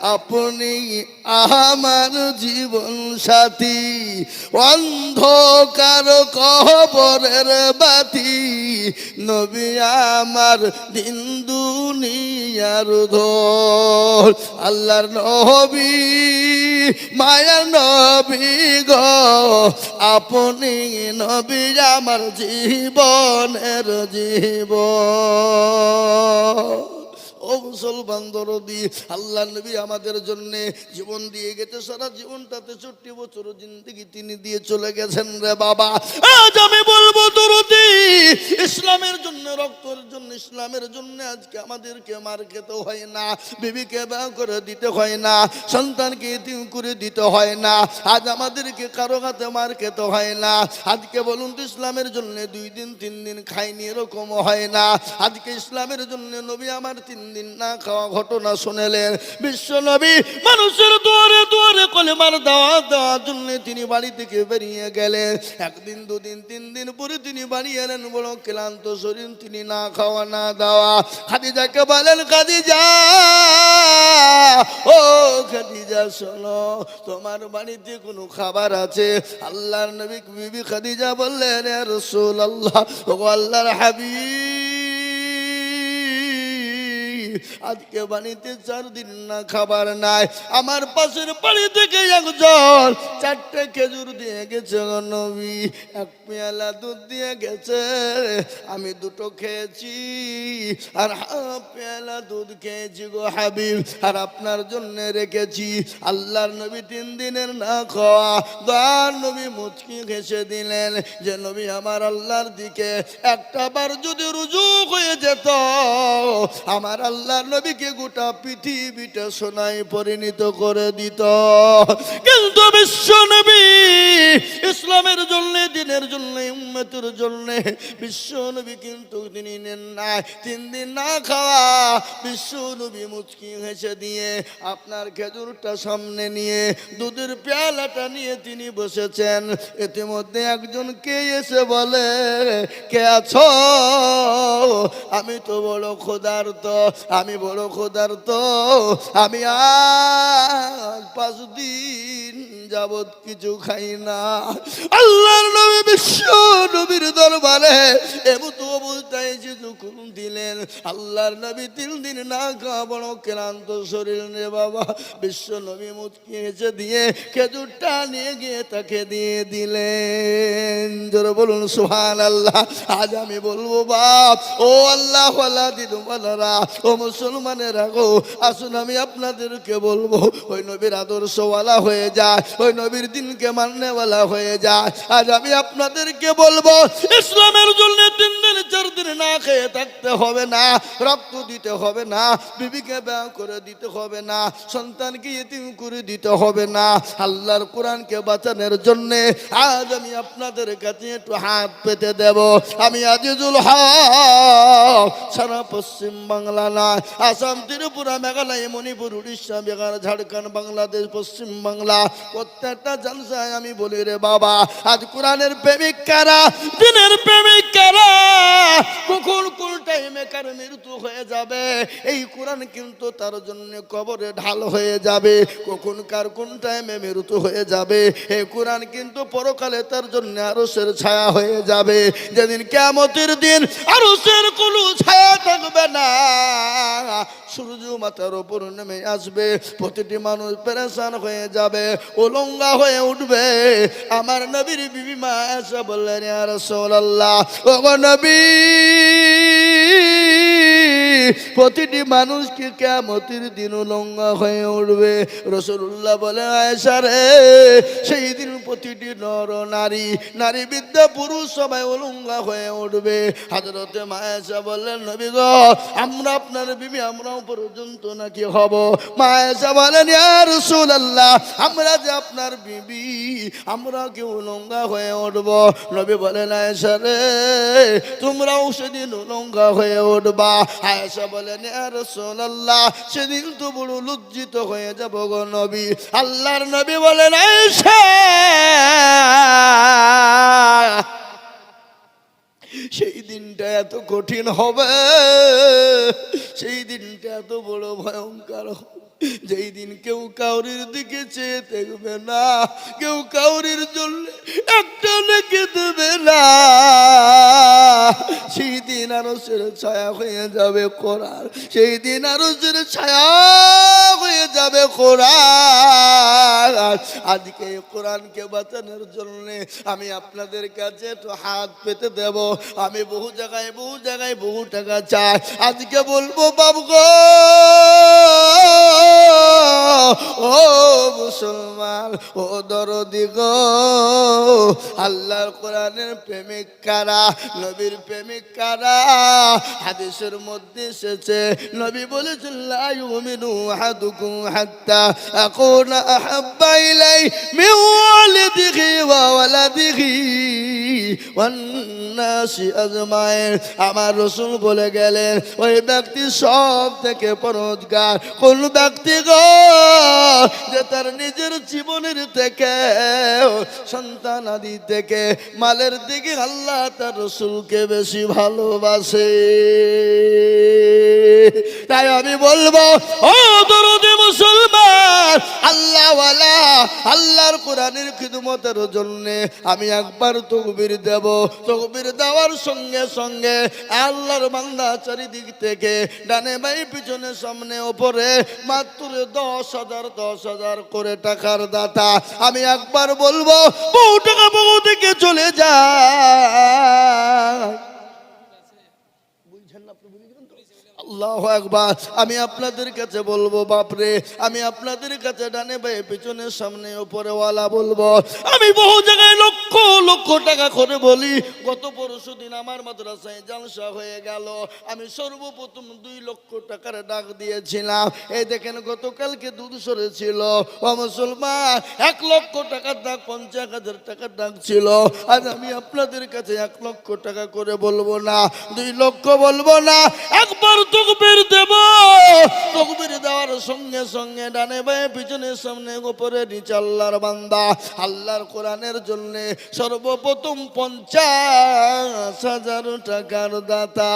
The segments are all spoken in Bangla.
আপনি আমার জীবন সাথী, অন্ধকার কবরের বাতি। নবী আমার দিন দুনিয়ার ধর আল্লাহর নবী, মায়ার নবী গো। আপনি নবী আমার জীবনের জীবন। ও মুসলমান দরদি আল্লাহ নবী আমাদের জন্য জীবন দিয়ে গেছে, সারা জীবনটাতে চুট্টি বছর জিন্দগি তিনি দিয়ে চলে গেছেন রে বাবা। আজ আমি বলব দরদি, ইসলামের জন্য, রক্তের জন্য, ইসলামের জন্য আজকে আমাদেরকে মার খেতে হয় না, বিবিকে ব্যয় করে দিতে হয় না, সন্তানকে ইতিম করে দিতে হয় না, আজ আমাদেরকে কারও হাতে মার খেতে হয় না। আজকে বলুন তো ইসলামের জন্য দুই দিন, তিন দিন খাইনি এরকম হয় না। আজকে ইসলামের জন্য নবী আমার তিন দিন না খাওয়া ঘটনা শুনেলেন। বিশ্ব নবী মানুষের দুয়ারে দুয়ারে কলেমার দাওয়া দেওয়ার জন্য তিনি বাড়ি থেকে বেরিয়ে গেলেন। একদিন, দুদিন, তিন দিন পরে তিনি বাড়ি এলেন, বড় ক্লান্ত শরীর, তিনি না খাওয়া, না দেওয়া। খাদিজাকে বলেন, খাদিজা, ও খাদিজা, শোনো, তোমার বাড়িতে কোনো খাবার আছে? আল্লাহর নবী বিবি খাদিজা বললেন রসুল আল্লাহ আল্লাহর হাবিব। আজকে বাড়িতে চার দিন না খাবার নাই। আমার পাশের বাড়ি থেকে একজন, চারটে খেজুর দিয়ে গেছে নবী, এক পেয়ালা দুধ দিয়ে গেছে, আমি দুটো খেয়েছি, আর পেয়ালা দুধ খেয়েছি গো হাবিব, আর আপনার জন্য রেখেছি। আল্লাহর নবী তিন দিনের না খাওয়া, দয়ার নবী মুচকি ঘেসে দিলেন যে, নবী, আমার আল্লাহর দিকে একটা বার যদি রুজু হয়ে যেত, আমার আল্লাহর নবীকে গোটা পৃথিবীটা সোনায় পরিণত করে দিত। কিন্তু বিশ্ব নবী ইসলামের জন্য, দিনের জন্য, উম্মতের জন্য বিশ্ব নবী কিন্তু তিনি নেন না তিন দিন না খাওয়া বিশ্ব নবী মুচকি হেসে দিয়ে আপনার খেজুরটা সামনে নিয়ে, দুধের পেয়ালাটা নিয়ে তিনি বসেছেন। ইতিমধ্যে একজন কে এসে বলে, কে আছো? আমি তো বড় ক্ষুধার্ত। আমি বড় ক্ষুধার্ত আমি আর পাঁচ দিন যাবৎ কিছু খাই না। আল্লাহর নবী বিশ্ব নবীর দরবারে এমত অবস্থায় যে যখন দিলেন, আল্লাহর নবী তিন দিন না বড় ক্লান্ত শরীর রে বাবা। বিশ্ব নবী মুচকি এসে দিয়ে খেজুরটা নিয়ে গিয়ে তাকে দিয়ে দিলেন। জোরে বলুন সুহান আল্লাহ আজ আমি বলব, বাপ, ও আল্লাহ আল্লাহ দিদুমালারা ও মুসলমানেরা গো, আসুন আমি আপনাদেরকে বলব, ওই নবীর আদর্শওয়ালা হয়ে যায়। ওই নবীর দিনকে মাননেওয়ালা হয়ে যায়। আজ আমি আপনাদেরকে বলব, ইসলামের জন্য তিন দিন, চার দিন না খেয়ে থাকতে হবে না, রক্ত দিতে হবে না, বিবিকে ব্যয় করে দিতে হবে না, সন্তানকে ইতিম করে দিতে হবে না, আল্লাহর কোরআনকে বাঁচানোর জন্য আজ আমি আপনাদের কাছে একটু হাত পেতে দেব। আমি আজিজুল হক, সারা পশ্চিম বাংলা না আসাম, ত্রিপুরা, মেঘালয়, মণিপুর, উড়িষ্যা, বিহার, ঝাড়খণ্ড, বাংলাদেশ, পশ্চিম বাংলা। প্রত্যেকটা জলসায় আমি বলি রে বাবা আজ কোরআনের প্রেমিক কারা? দিনের প্রেমিক কারা? কখন কোন টাইমে কার মৃত্যু হয়ে যাবে? এই কোরআন কিন্তু তার জন্য কবরে ঢাল হয়ে যাবে। কখন কার কোন টাইমে মৃত্যু হয়ে যাবে? এই কোরআন কিন্তু পরকালে তার জন্য আরসের ছায়া হয়ে যাবে। যেদিন কেমতের দিন আরসের কোনো ছায়া থাকবে না। সূর্য মাথার ওপর নেমে আসবে প্রতিটি মানুষ পেরেশান হয়ে যাবে। উলঙ্গা হয়ে উঠবে। আমার নবীর বিবি মা এসে বললেন আর সোল্লাহ ও নবী প্রতিটি মানুষকে কেমতির দিন উলঙ্গা হয়ে উঠবে। রসুল্লাহ বলে আয়সা রে, সেই দিন প্রতিটি নর, নারী নারী বিদ্যা পুরুষ সবাই উলঙ্গা হয়ে উঠবে। হাজরতে মায়েশা বললেন, নবী গো, আমরা আপনার বিবি আমরাও পর্যন্ত নাকি হব? মায়েশা বলেন রসুল আল্লাহ আমরা যে আপনার বিবি, আমরা কি উলঙ্গা হয়ে উঠব? নবী বলেন, আয়েশা রে, তোমরাও সেদিন উলঙ্গা হয়ে উঠবা। আয়েশা বলেন রসুল আল্লাহ সেদিন তো বড় লজ্জিত হয়ে যাব গো নবী। আল্লাহর নবী বলেন সেই দিনটা এত কঠিন হবে, সেই দিনটা এত বড় ভয়ঙ্কর হবে। যেই দিন কেউ কাউরির দিকে চেয়ে দেখবে না, কেউ কাউরির জন্য একটা লেগে দেবে না। সেই দিন আরও সেরে ছায়া হয়ে যাবে কোরআন সেই দিন আরও সেরে ছায়া হয়ে যাবে কোরআন আজকে কোরআনকে বাঁচানোর জন্য আমি আপনাদের কাছে একটু হাত পেতে দেব। আমি বহু জায়গায় বহু জায়গায় বহু টাকা চাই। আজকে বলব, বাবু গো! ও মুসলমান, ও দরদি গো। আল্লাহর কোরআনের প্রেমিক কারা? নবীর প্রেমিক কারা? হাদিসের মধ্যে এসেছে, নবী বলেছেন, লা ইউমিনু আহাদুকুম হাত্তা আকুনা আহাব্বা ইলাই মিন ওয়ালিদিহি ওয়া ওয়ালাদিহি ওয়ান নাসি আজমাইন। আমার রসুল বলে গেলেন, ওই ব্যক্তি সব থেকে পরোজগার। কোন ব্যক্তি গো? যে তার নিজের জীবনের থেকে, সন্তান আদি থেকে মালের দিকে আল্লাহ তার রসুলকে বেশি ভালোবাসে। তাই আমি বলব, ও দরদে মুসলমান। আল্লাহওয়ালা, আল্লাহর কোরআনের খিদমতের জন্য আমি একবার তকবির দেব। তকবির দেওয়ার সঙ্গে সঙ্গে আল্লাহর বান্দা চারিদিক থেকে ডানে বাই পিছনে সামনে ওপরে মাত্র দশ হাজার দশ হাজার করে টাকার দাতা। আমি একবার বলব বহু টাকা বহু দিকে চলে যায় বুঝছেন না আপনি বুঝে গেলেন তো? আল্লাহ একবার আমি আপনাদের কাছে বলব, বাপরে, আমি আপনাদের কাছে ডানে ভাই পিছনে সামনে ওপরে ওয়ালা বলব। আমি বহু জায়গায় লক্ষ লক্ষ টাকা করে বলি, গত পরশু দিন আমার মাদ্রাসায় জালসা হয়ে গেল। আমি সর্বপ্রথম দুই লক্ষ টাকার ডাক দিয়েছিলাম। এই দেখেন গতকালকে দুধ সরেছিল। ও মুসলমান, এক লক্ষ টাকার ডাক, পঞ্চাশ হাজার টাকার ডাক ছিল। আজ আমি আপনাদের কাছে এক লক্ষ টাকা করে বলব না, দুই লক্ষ বলব না। একবার তকবির দেব। তকবির দেওয়ার সঙ্গে সঙ্গে ডানে বায়ে, পিছনে সামনে গোপরে নিচে আল্লাহর বান্দা। আল্লাহর কোরআনের জন্য সর্বপ্রথম পঞ্চাশ হাজার টাকার দাতা।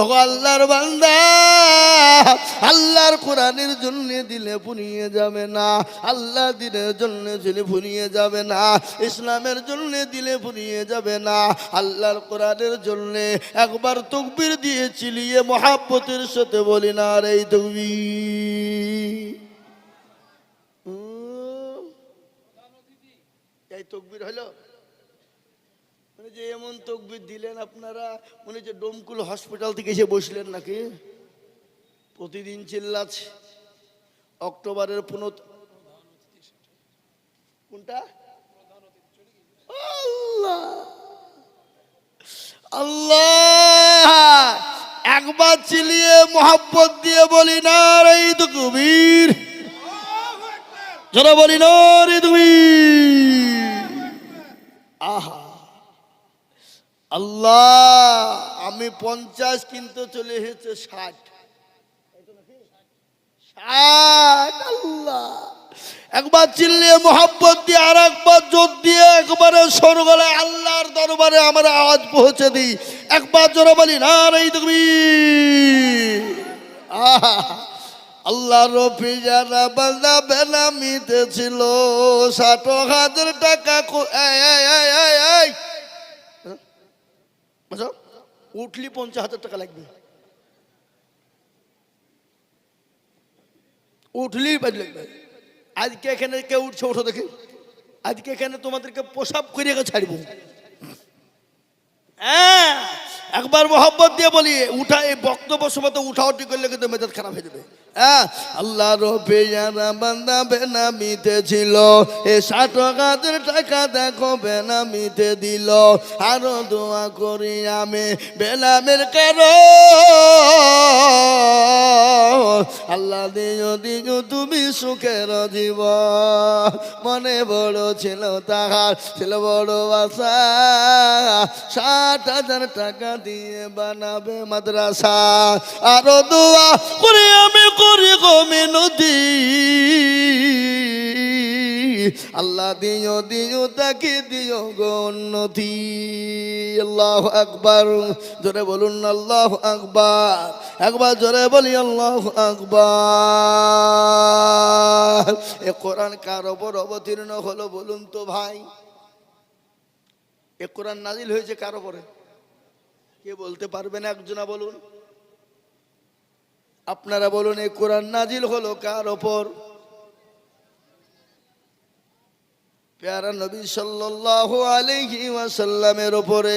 ও আল্লাহর বান্দা, আল্লাহর কোরআনের জন্য দিলে ফুরিয়ে যাবে না, আল্লাহ দিনের জন্য দিলে ফুরিয়ে যাবে না, ইসলামের জন্য দিলে ফুরিয়ে যাবে না, আল্লাহর কোরআনের জন্য একবার তকবির দিয়ে চিলিয়ে মহাব্বতের সাথে বলি না এই তকবির। এই তকবির হলো? মানে যে এমন তকবির দিলেন আপনারা মনে হচ্ছে ডোমকুল হসপিটাল থেকে এসে বসলেন নাকি? প্রতিদিন চিল্লাচ্ছে। অক্টোবরের পুনঃ কোনটা? আল্লাহ! আল্লাহ! একবার চিলিয়ে মোহাব্বত দিয়ে বলি না রে তো কবির। যারা বলি না রে তুমি আল্লাহ। আমি পঞ্চাশ কিন্তু চলে এসেছে ষাট। ষাট, আল্লাহ। একবার চিল্লিয়ে মোহাব্বত দিয়ে আর একবার জোর দিয়ে একবারে সরগলায় আল্লাহর দরবারে আমার আওয়াজ পৌঁছে দিই। একবার জোরে বলি না রে তুমি আহা আল্লাহ রফি যারা বান্দা বেনামিতে ছিল ষাট হাজার টাকা কো-? উঠলি পঞ্চাশ হাজার টাকা লাগবে। উঠলেই বাজ লাগবে আজকে এখানে কেউ উঠছে, ওঠো দেখে। আজকে এখানে তোমাদেরকে পোশাক করিয়ে ছাড়বো। হ্যাঁ একবার মোহব্বত দিয়ে বলি, উঠা, এই বক্তব্য সময় তো উঠা উঠি করলে কিন্তু মেজাজ খারাপ হয়ে যাবে। আল্লাহ রবে যারা বান্দা বেনামিতে ছিল, এ ষাট হাজার টাকা দেখো বেনামিতে দিল। আরও দোয়া করি আমি বেনামের কারও। আল্লাহ দিও দিও তুমি সুখের জীব মনে বড় ছিল তাহার, ছিল বড় আশা। ষাট হাজার টাকা দিয়ে বানাবে মাদ্রাসা। আরও দোয়া করে আমি করি গো মিনতি আল্লাহ দিও দিও, তাকে দিও গো উন্নতি আল্লাহ আকবার। জোরে বলুন, আল্লাহ আকবার। একবার জোরে বলি, আল্লাহ আকবার। এ কোরআন কার ওপর অবতীর্ণ হলো বলুন তো ভাই? এ কোরআন নাজিল হয়েছে কার ওপরে? কে বলতে পারবেন একজনা বলুন? আপনারা বলুন, এই কোরআন নাজিল হলো কার ওপর? প্যারা নবী সাল্লাল্লাহু আলাইহি ওয়াসাল্লামের ওপরে।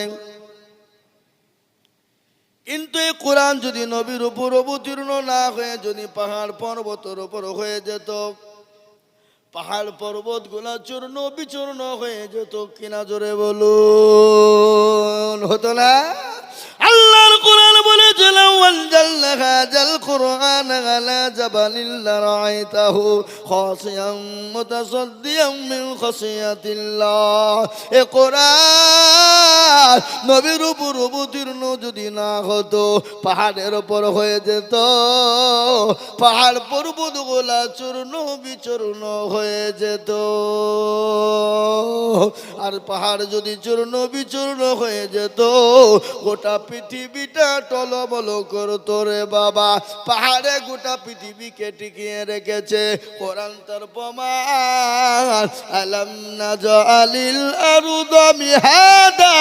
কিন্তু এই কোরআন যদি নবীর উপর অবতীর্ণ না হয়ে, যদি পাহাড় পর্বতের উপর হয়ে যেত, পাহাড় পর্বতগুলা চূর্ণ বিচূর্ণ হয়ে যেত কিনা জোরে বলুন, হতো না? বলেছে লাউ আনজালনা হাযাল কুরআন আলা জাবালিন লারাআইতাহু খাসিয়াম মুতাসাদ্দিয়াম মিন খাসিয়াতিল্লাহ। এ কোরআন নবীর উপর অবতীর্ণ যদি না হতো, পাহাড়ের উপর হয়ে যেত, পাহাড় পর্বত গোলা চূর্ণ, বিচূর্ণ হয়ে যেত। আর পাহাড় যদি চূর্ণ, বিচূর্ণ হয়ে যেত, গোটা পৃথিবীটা টলবল করতো রে বাবা পাহাড়ে গোটা পৃথিবীকে টিকিয়ে রেখেছে কোরআন তার প্রমাণ আলম না জালিল আরুদ মিহাদা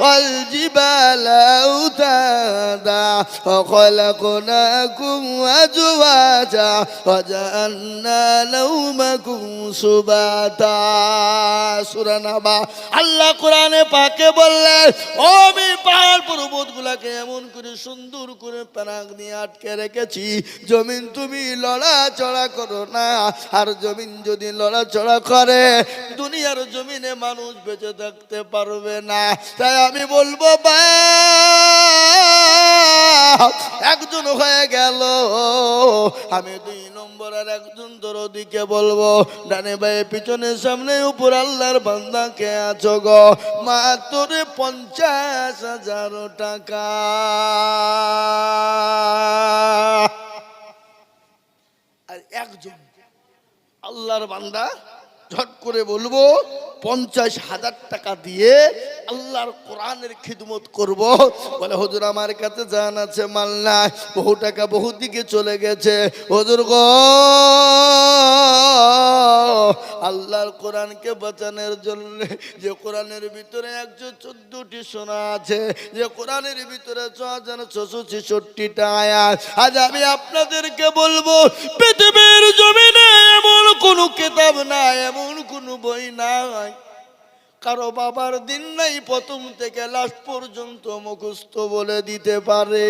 ওয়াল জিবালা আউতাদা وخلقناكم أزواجا وجعلنا نومكم سباتا সূরা নাবা আল্লাহ কোরআনে পাকে বললেন ও আমি পাহাড় পর্বত গুলাকে এমন করে সুন্দর করে প্যানাক দিয়ে আটকে রেখেছি। জমিন তুমি লড়াচড়া করো না। আর জমিন যদি লড়াচড়া করে, দুনিয়ার জমিনে মানুষ বেঁচে থাকতে পারবে না। তাই আমি বলব, বা, একজন হয়ে গেল। আমি দুই নম্বর আর একজন তোর দিকে বলব, ডানে ভাই পিছনে সামনে, উপর আল্লাহর বান্দা কে আছো গো? মাত্র পঞ্চাশ হাজার টাকা। আর একজন আল্লাহর বান্দা ঝট করে বলব পঞ্চাশ হাজার টাকা দিয়ে আল্লাহর কোরআনের খিদমত করব। বলে, হজুর, আমার কাছে জান আছে, মাল নাই। বহু টাকা বহু দিকে চলে গেছে। হজুর গো, আল্লাহর কোরআনকে বাঁচানোর জন্য যে কোরআনের ভিতরে একশো চোদ্দটি সোনা আছে, যে কোরআনের ভিতরে ছ হাজার ছশো ছেষট্টিটা আয়াত, আজ আমি আপনাদেরকে বলব, পৃথিবীর জমিনে এমন কোনো কিতাব নাই, এমন কোনো বই নাই। কারও বাবার দিন নাই প্রথম থেকে লাস্ট পর্যন্ত মুখস্থ বলে দিতে পারে।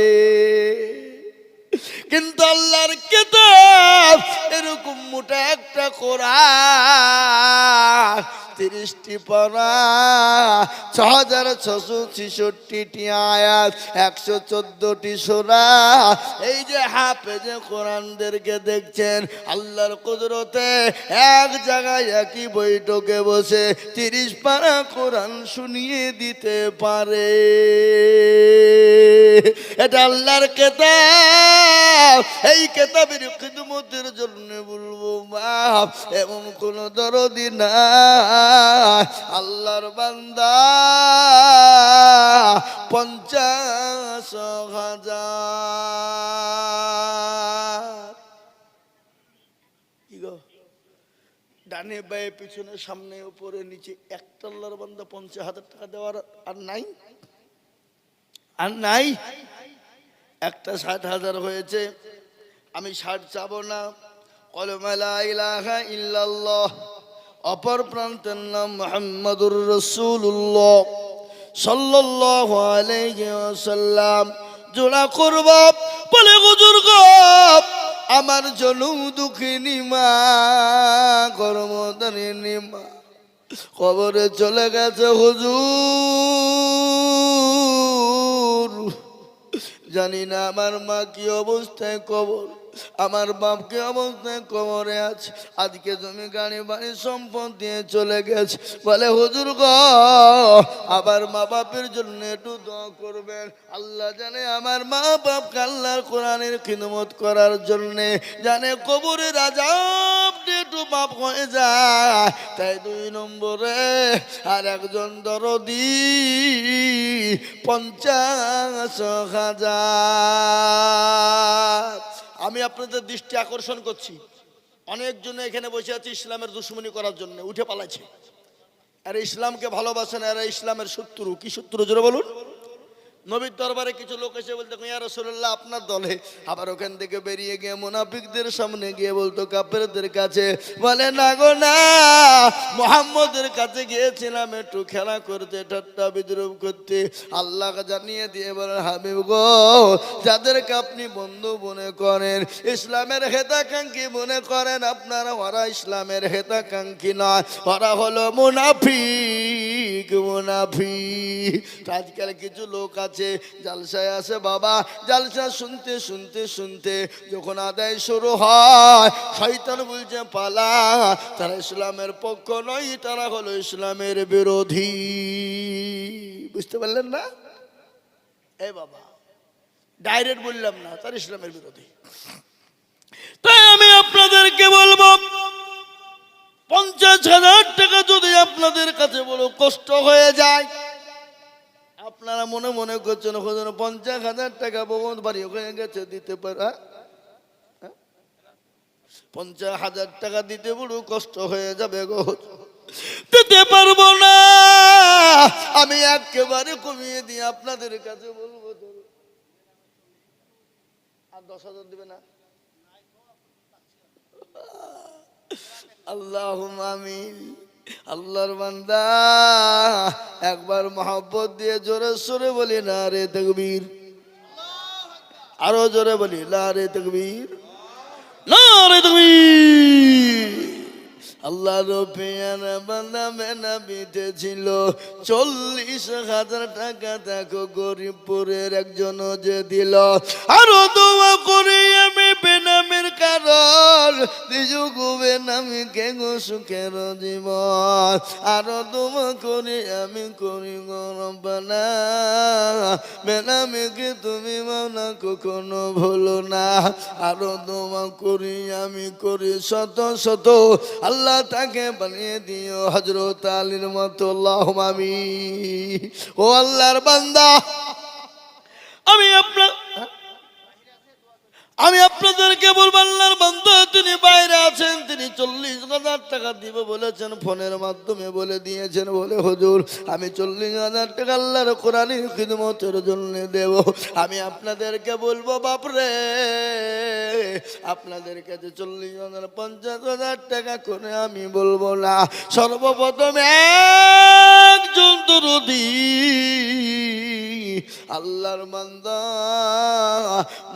কিন্তু আল্লাহর কিতাব এরকম মোটা একটা কোরআন, তিরিশটি পারা ছ হাজার ছশো ছেষট্টিটি আয়াত, একশো চোদ্দটি সোরা। এই যে হাফেজে কোরআনদেরকে দেখছেন, আল্লাহর কুদরতে এক জায়গায় একই বৈঠকে বসে তিরিশ পারা কোরআন শুনিয়ে দিতে পারে। এটা আল্লাহর কেতাব। এই কেতাবের খিদমতের জন্য বলব বাপ এমন কোন দরদি না আল্লাহর বান্দা, পঞ্চাশ হাজার। কি ডানে বায়ে, পিছনে সামনে, উপরে নিচে, একটা আল্লাহর বান্দা পঞ্চাশ হাজার টাকা দেওয়ার আর নাই? আর নাই? একটা ষাট হাজার হয়েছে, আমি ষাট চাবো না। অপর প্রান্তের নাম মোহাম্মদুর রসুল্লাহ ওয়াসাল্লাম। জোড়া করব, বলে, হুজুর গো, আমার জনম দুঃখিনী মা মা, কবরে চলে গেছে হুজুর। জানি না আমার মা কি অবস্থায় কবর। আমার বাপ কি অবস্থায় কবরে আছে, আজকে জমি গাড়ি বাড়ি সম্পদ দিয়ে চলে গেছে। বলে, হুজুর গ, আবার মা বাপের জন্য একটু দোয়া করবেন। আল্লাহ জানে আমার মা বাপ আল্লাহর কোরআনের খিদমত করার জন্য জানে কবরের আজাব দিয়ে একটু মাপ হয়ে যায়। তাই দুই নম্বরে আর একজন দরদি পঞ্চাশ হাজার আমি আপনাদের দৃষ্টি আকর্ষণ করছি। অনেকজনে এখানে বসে আছে ইসলামের দুশ্মনী করার জন্য, উঠে পালাইছে। আর ইসলামকে ভালোবাসেন আর ইসলামের শত্রু। কি শত্রু, জোরে বলুন? নবীর দরবারে কিছু লোক এসে বলতো ইয়া রসুল্লাহ আপনার দলে আবার ওখান থেকে বেরিয়ে গিয়ে মুনাফিকদের সামনে গিয়ে বলতো কাপেরদের কাছে, বলে, না গো, না, মোহাম্মদের কাছে গিয়েছিলাম একটু খেলা করতে, ঠাট্টা বিদ্রুপ করতে। আল্লাহ জানিয়ে দিয়ে বলেন হাবিব গো, যাদেরকে আপনি বন্ধু মনে করেন, ইসলামের হেতাকাঙ্ক্ষী মনে করেন, আপনারা ওরা ইসলামের হেতাকাঙ্ক্ষী নয়, ওরা হলো মুনাফিক মুনাফিক। আজকাল কিছু লোক আছে জালসায় আছে বাবা, জালসা শুনতে শুনতে শুনতে যখন আদায় শুরু হয়, শয়তান বলছে, পালা, তারা ইসলামের পক্ষ নয়, তারা হলো ইসলামের বিরোধী। বুঝতে পারলেন না? এ বাবা, ডাইরেক্ট বললাম না, তার ইসলামের বিরোধী। তাই আমি আপনাদেরকে বলব, পঞ্চাশ হাজার টাকা যদি আপনাদের কাছে বড় কষ্ট হয়ে যায়। আপনারা মনে মনে করছেন হজন পঞ্চাশ হাজার টাকা বহুত বাড়ি হয়ে গেছে, দিতে পারা পঞ্চাশ হাজার টাকা দিতে বড় কষ্ট হয়ে যাবে গো দিতে পারব না। আমি একেবারে কমিয়ে দিয়ে আপনাদের কাছে বলব আর দশ হাজার দিবে না? আল্লাহ আমিন। আল্লাহর বান্দা, একবার মহব্বত দিয়ে জোরে সোরে বলি, না রে তকবীর। আরও জোরে বলি না রে তকবীর। না রে তকবীর। আল্লাহ রোপিয়ান বান্দা মেনা বিটেছিল। চল্লিশ হাজার টাকা দেখো গরিবপুরের একজন যে দিল। আরও দোয়া করে আমি বেনামের কারণ। দিজু গুবে নামি কে গো সুখের জীবন। আরও দোয়া করে আমি করি গরবানা বেনামিকে তুমি মানা কখনো ভুলো না। আরও দোয়া করি আমি করি শত শত। আল্লাহ তাকে বানিয়ে দিও। হজরত আলীর মতো আল্লাহ আমি ও আল্লাহর বান্দা, আমি আপনার আমি আপনাদেরকে বলব তিনি চল্লিশ হাজার টাকা দিবে বলেছেন, ফোনের মাধ্যমে বলে দিয়েছেন, বলে, হুজুর, আমি চল্লিশ হাজার টাকা আল্লাহর কোরআনের খিদমতের জন্য দেব। আমি আপনাদেরকে বলব, বাপরে আপনাদের কাছে চল্লিশ হাজার, পঞ্চাশ হাজার টাকা করে আমি বলব না। সর্বপ্রথম একজন দরদি আল্লাহর মান্দা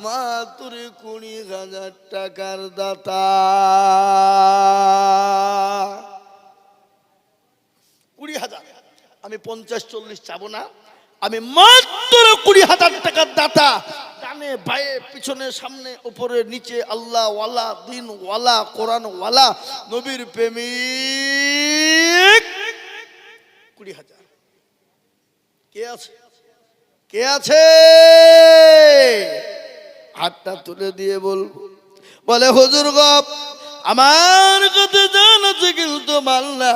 মাত্র কুড়ি হাজার টাকার দাতা। কুড়ি হাজার। আমি পঞ্চাশ, চল্লিশ চাবো না। আমি মাত্র কুড়ি হাজার টাকার দাতা। ডানে বায়ে, পিছনে সামনে উপরে নিচে, আল্লাহ ওয়ালা, দিন ওয়ালা, কোরআন ওয়ালা, নবীর প্রেমিক। কুড়ি হাজার। কে আছে? কে আছে? হাতটা তুলে দিয়ে বলব বলে, হুজুর গপ আমার কথা জান আছে কিন্তু মাল্লা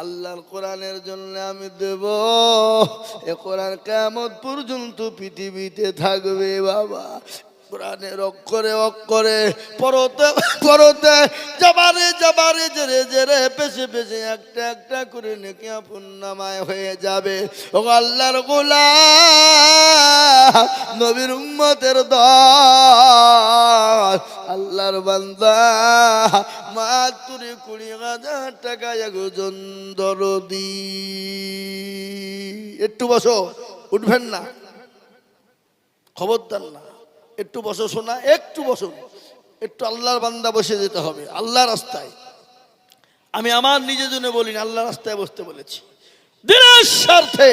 আল্লাহর কোরআনের জন্য আমি দেব এ কোরআন কেমন পর্যন্ত পৃথিবীতে থাকবে বাবা কোরআনের অক্ষরে অক্ষরে, পরতে পরতে যাবারে যাবারে জেরে জেরে পেছে পেছে একটা একটা করে নেকি পুণ্যমায় হয়ে যাবে। ও আল্লাহর গোলা নবীর উম্মতের দল। আল্লাহর বান্দা মাত্র কুড়ি হাজার টাকা একজন দরদি। একটু বসো, উঠবেন না। খবরদার না। একটু বসো শোনা, একটু বসো। একটু আল্লাহর বান্দা বসে যেতে হবে আল্লাহ রাস্তায়। আমি আমার নিজের জন্য বলিনি আল্লাহ রাস্তায় বসতে বলেছি। দিনের স্বার্থে,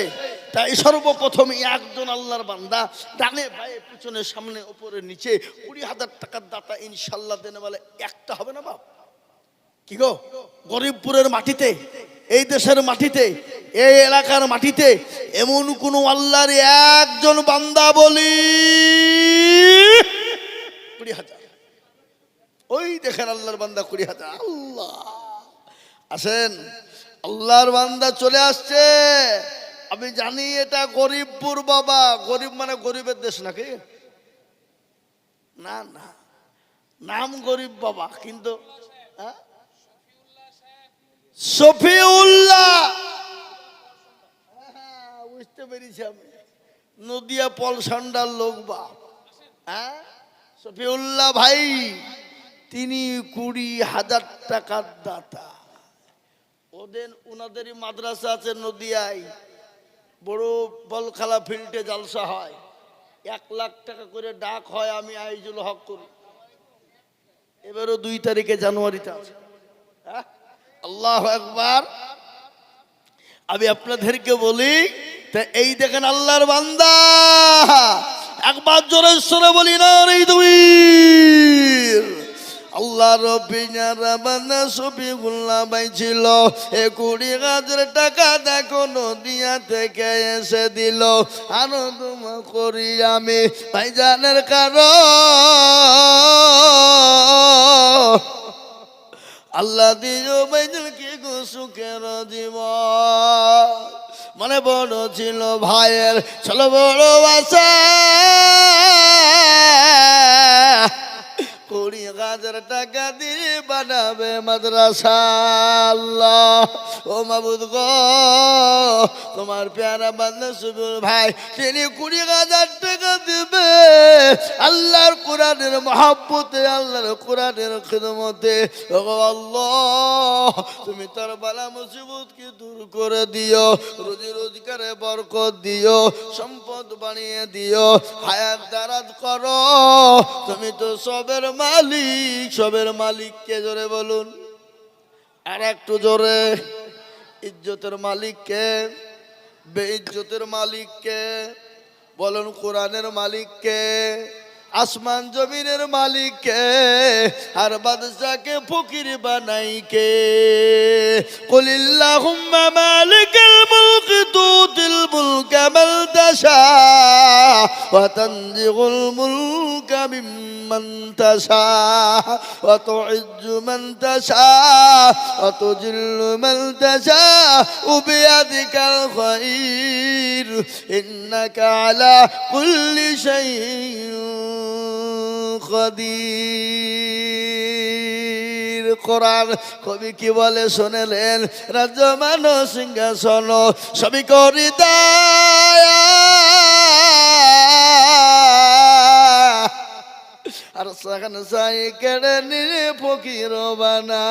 তাই সর্বপ্রথম একজন আল্লাহর বান্দা ডানে ভাইয়ে পিছনে, সামনে উপরে নিচে, কুড়ি হাজার টাকার দাতা ইনশাল্লাহ দেনে বলে, একটা হবে না বাপ? কি গো? গরিবপুরের মাটিতে, এই দেশের মাটিতে, এই এলাকার মাটিতে, এমন কোন আল্লাহর একজন বান্দা বলি কুড়ি হাজার ওই দেখেন আল্লাহর বান্দা কুড়ি হাজার আল্লাহ। আসেন। আল্লাহর বান্দা চলে আসছে। আমি জানি এটা গরিবপুর বাবা। গরিব মানে গরিবের দেশ নাকি? না না। নাম গরিব বাবা কিন্তু হ্যাঁ? হ্যাঁ, বুঝতে পেরেছি আমি। নদিয়া পলসান্ডার লোক বাপ। হ্যাঁ? শফিউল্লাহ ভাই। তিনি কুড়ি হাজার টাকার দাতা। ওদের ওনাদেরই মাদ্রাসা আছে নদিয়ায়। বড় বলখালা ফিল্ডে জালসা হয়। এক লাখ টাকা করে ডাক হয় আমি আইজুল হক করি। এবারও দুই তারিখে জানুয়ারিতে আছে। হ্যাঁ? আল্লাহ একবার আমি আপনাদেরকে বলি, তা এই দেখেন আল্লাহর বান্দা। একবার জোরে সরে বলি না রে দুই। আল্লাহ রবিনা রাবানা ছবি গুল্লা পাইছিল এ কুড়ি হাজার টাকা দেখো নদিয়া থেকে এসে দিল। আনন্দ করি আমি ভাইজানের কারণ আল্লাহ দিও বাইদুল কি গো সুখের জীবন। মনে বড় ছিল ভাইয়ের, চলো বড় আশা হাজার টাকা দিয়ে বানাবে মাদ্রাসা। ও মাবুদ গো, তোমার পেয়ারা বান্ধব সুবুল ভাই, তিনি কুড়ি হাজার টাকা দিবে। আল্লাহর কোরআনের মহাব্বতে, আল্লাহর কোরআনের খিদমতে। তুমি তার বালা মুসিবতকে দূর করে দিও, রোজি রোজগারে বরকত দিও, সম্পদ বানিয়ে দিও, হায়াত দারাজ করো। তুমি তো সবের মালিক। সবের মালিককে জোরে বলুন। আর একটু জোরে ইজ্জতের মালিককে বেইজ্জতের মালিককে বলুন কোরআনের মালিককে। আসমান জমিনের মালিককে, আর বাদশাকে ফকির বানাইকে। কুলিল্লাহুম্মা মালিকাল মুলক তুতিল মুলকা মান তাশা ওয়া তানজিউল মুলকা মিম্মান তাশা, ওয়া তুইজ্জু মান তাশা, ওয়া তুজিল্লু মান তাশা বিয়াদিকাল খায়র ইন্নাকা আলা কুল্লি শাইইন কদির কোরআন কবি কি বলে শোনেলেন? রাজ্য সিংহাসন সবই করি দায়া আর সেখানে সাই কেড়ে নিয়ে ফকির বানা।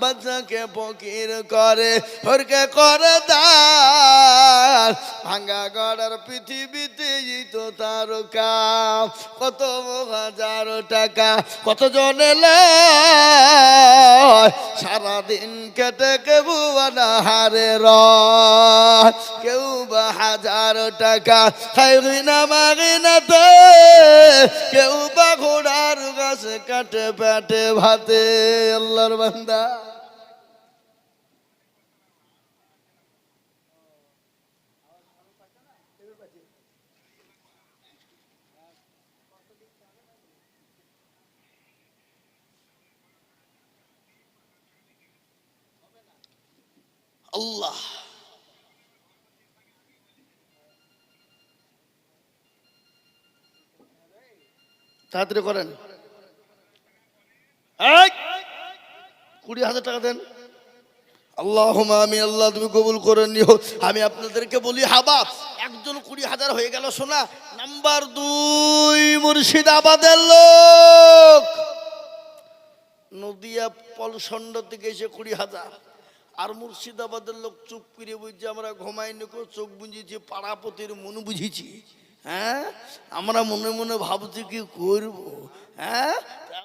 বাচ্চাকে ফকির করে, হরকে করে দার ভাঙ্গা গড়ার পৃথিবীতে তো তার কাম কত হাজার টাকা কত জনে সারাদিন কেটে না হারে রয়। কেউ বা হাজার টাকা খাই না, মাগি না তো। কেউ বা ঘোড়ার গাছে কাটে পেটে ভাতে আল্লাহর বান্দা। আল্লাহ। তাড়াতাড়ি করেন। এই! কুড়ি হাজার টাকা দেন। আল্লাহ আমি আল্লাহ তুমি কবুল করে নিও। আমি আপনাদেরকে বলি হাবা একজন কুড়ি হাজার হয়ে গেল শোনা নাম্বার দুই মুর্শিদাবাদের লোক। নদিয়া পলসন্ড থেকে এসে কুড়ি হাজার। আর মুর্শিদাবাদের লোক চুপ করে বুঝছে আমরা ঘুমাই নিকো চোখ বুঝেছি পাড়াপতির মন বুঝেছি। হ্যাঁ? আমরা মনে মনে ভাবছি কি করব? হ্যাঁ?